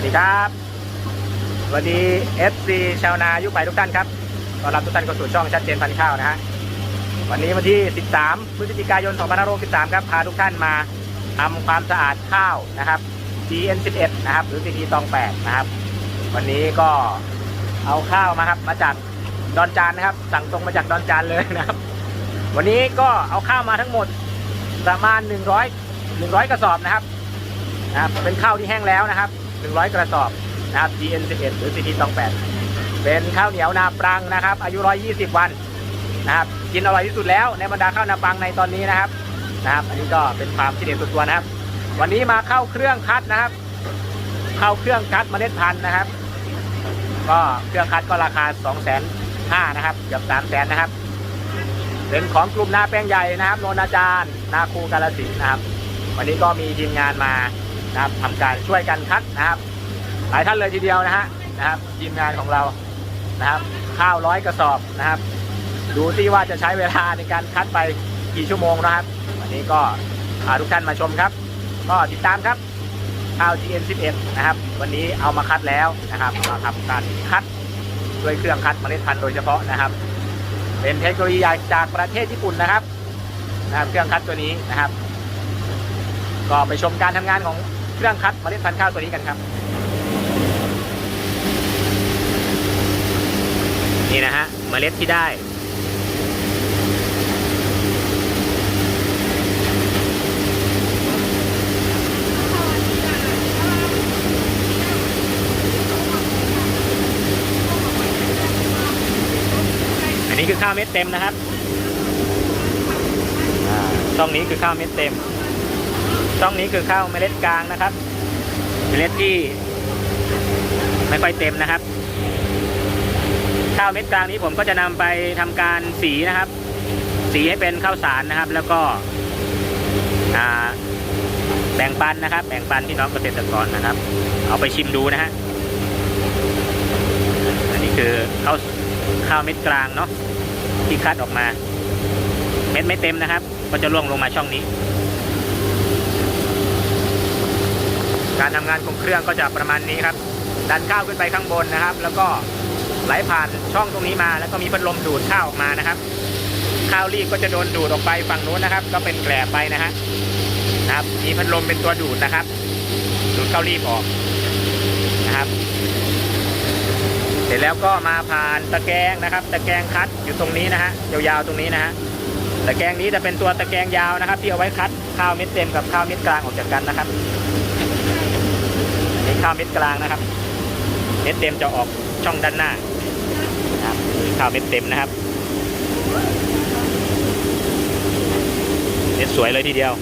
วัสดีครับสวัสดี FC ชาวนายุคใหม่ทุกท่านครับต้อนรับทุกท่านเข้าสู่ช่องชัดเจนพันข้าวนะฮะวันนี้วันที่ 13 พฤศจิกายน 2563 ครับ พาทุกท่านมาทำความสะอาดข้าวนะครับ GN11 นะครับ หรือ CT ตอง8นะครับ วันนี้ก็เอาข้าวมาครับ มาจากดอนจานนะครับ สั่งตรงมาจากดอนจานเลยนะครับ วันนี้ก็เอาข้าวมาทั้งหมดประมาณ 100 100 กระสอบนะครับนะครับ เป็นข้าวที่แห้งแล้วนะครับ 100 กระสอบนะครับ GN11 หรือ CT ตอง8เป็นข้าวเหนียวนาปรังนะครับ อายุ 120 วันนะครับ กินอร่อยที่สุดแล้วในบรรดาข้าวนาปรังในตอนนี้นะครับนะครับ อันนี้ก็เป็นความคิดเห็นส่วนตัวนะครับ วันนี้มาเข้าเครื่องคัดนะครับ เข้าเครื่องคัดเมล็ดพันธุ์นะครับ ก็เครื่องคัดก็ราคา 2 5 0 0 0นะครับเกือบ3 0 0 0 0นะครับ เป็นของกลุ่มนาแปลงใหญ่นะครับ โนนอาจารย์ นาคูกาลสินนะครับ วันนี้ก็มีทีมงานมา นะครับทำการช่วยกันคัดนะครับ หลายท่านเลยทีเดียวนะฮะนะครับทีมงานของเรานะครับ ข้าวร้อยกระสอบนะครับ ดูที่ว่าจะใช้เวลาในการคัดไปกี่ชั่วโมงนะครับ วันนี้ก็พาทุกท่านมาชมครับ ก็ติดตามครับข้าว GN11 นะครับ วันนี้เอามาคัดแล้วนะครับมาทำการคัดด้วยเครื่องคัดเมล็ดพันธุ์โดยเฉพาะนะครับ เป็นเทคโนโลยีจากประเทศญี่ปุ่นนะครับนะครับ เครื่องคัดตัวนี้นะครับ ก็ไปชมการทำงานของ เครื่องคัดเมล็ดพันธุ์ข้าวตัวนี้กันครับ นี่นะฮะเมล็ดที่ได้อันนี้คือข้าวเม็ดเต็มนะครับช่องนี้คือข้าวเม็ดเต็ม ช่องนี้คือข้าวเมล็ดกลางนะครับ เมล็ดที่ ไม่ค่อยเต็มนะครับ ข้าวเม็ดกลางนี้ผมก็จะนำไปทำการสีนะครับ สีให้เป็นข้าวสารนะครับ แล้วก็แบ่งปันนะครับ แบ่งปันพี่น้องเกษตรกรนะครับ เอาไปชิมดูนะฮะอันนี้คือข้าวข้าวเม็ดกลางเนาะที่คัดออกมา เม็ดไม่เต็มนะครับ ก็จะล่วงลงมาช่องนี้ การทำงานของเครื่องก็จะประมาณนี้ครับ ดันข้าวขึ้นไปข้างบนนะครับ แล้วก็ไหลผ่านช่องตรงนี้มา แล้วก็มีพัดลมดูดข้าวออกมานะครับ ข้าวรีบก็จะโดนดูดออกไปฝั่งนู้นนะครับ ก็เป็นแกลบไปนะฮะนะครับ มีพัดลมเป็นตัวดูดนะครับ ดูดข้าวรีบออกนะครับ เสร็จแล้วก็มาผ่านตะแกรงนะครับ ตะแกรงคัดอยู่ตรงนี้นะฮะยาวๆตรงนี้นะฮะตะแกรงนี้จะเป็นตัวตะแกรงยาวนะครับ ที่เอาไว้คัดข้าวเม็ดเต็มกับข้าวเม็ดกลางออกจากกันนะครับ ข้าวเม็ดกลางนะครับเม็ดเต็มจะออกช่องด้านหน้าครับข้าวเม็ดเต็มนะครับเม็ดสวยเลยทีเดียว